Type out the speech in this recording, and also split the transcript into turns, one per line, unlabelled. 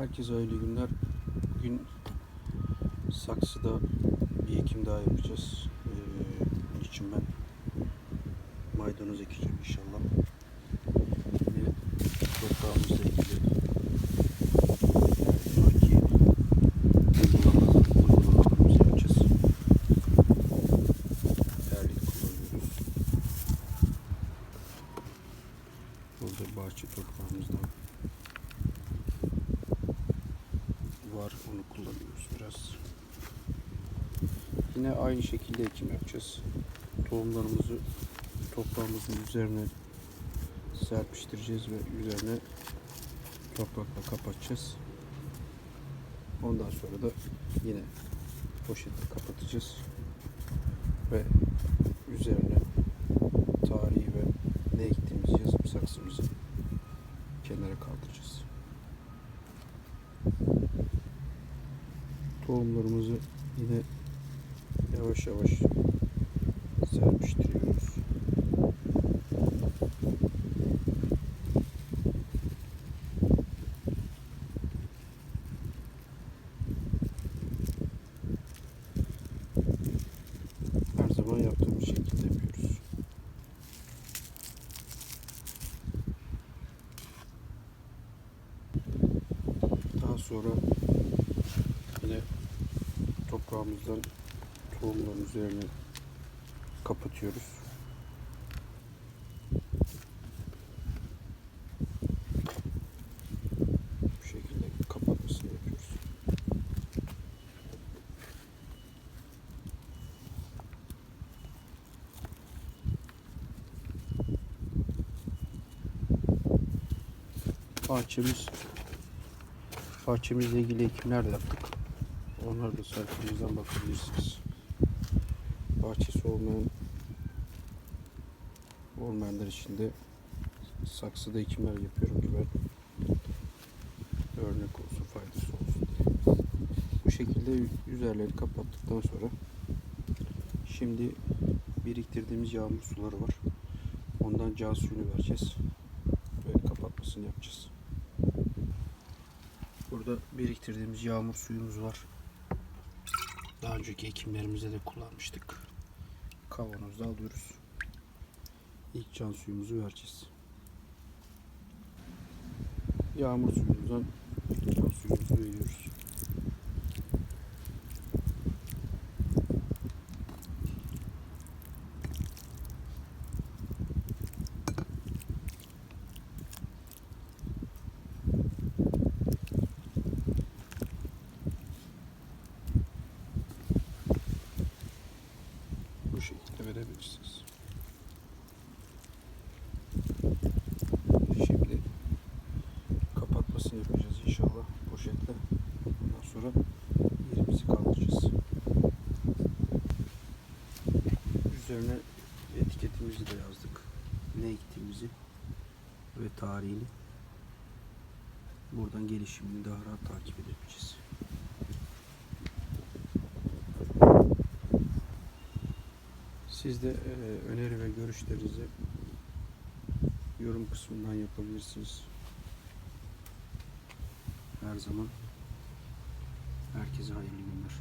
Herkese hayırlı günler. Bugün saksıda bir ekim daha yapacağız. Ee, bunun için ben maydanoz ekeceğim inşallah. Yine toprağımızla ilgili. Burada bahçe toprağımızdan var onu kullanıyoruz biraz. Yine aynı şekilde ekim yapacağız. Tohumlarımızı toprağımızın üzerine serpiştireceğiz ve üzerine toprakla kapatacağız. Ondan sonra da yine poşetle kapatacağız ve üzerine tarihi ve ne ektiğimizi yazıp saksımızı kenara kaldıracağız. Tohumlarımızı yine yavaş yavaş serpiştiriyoruz. Her zaman yaptığımız şekilde yapıyoruz. Daha sonra toprağımızdan tohumların üzerine kapatıyoruz. Bu şekilde kapatmasını yapıyoruz. Bahçemiz bahçemizle ilgili ekimler de yaptık. Onları da sayfamızdan bakabilirsiniz. Bahçesi olmayan olmayanlar için de saksıda ekimler yapıyorum ki ben örnek olsun, faydası olsun diye. Bu şekilde üzerleri kapattıktan sonra şimdi biriktirdiğimiz yağmur suları var. Ondan can suyunu vereceğiz ve kapatmasını yapacağız. Burada biriktirdiğimiz yağmur suyumuz var. Daha önceki ekimlerimizde de kullanmıştık. Kavanozda alıyoruz. İlk can suyumuzu vereceğiz. Yağmur suyumuzdan can suyumuzu veriyoruz. Bu şekilde verebilirsiniz. Şimdi kapatmasını yapacağız inşallah poşetle. Ondan sonra yerimizi kaldıracağız. Üzerine etiketimizi de yazdık. Ne ektiğimizi ve tarihini. Buradan gelişimini daha rahat takip edebileceğiz. Siz de e, öneri ve görüşlerinizi yorum kısmından yapabilirsiniz. Her zaman herkese hayırlı günler.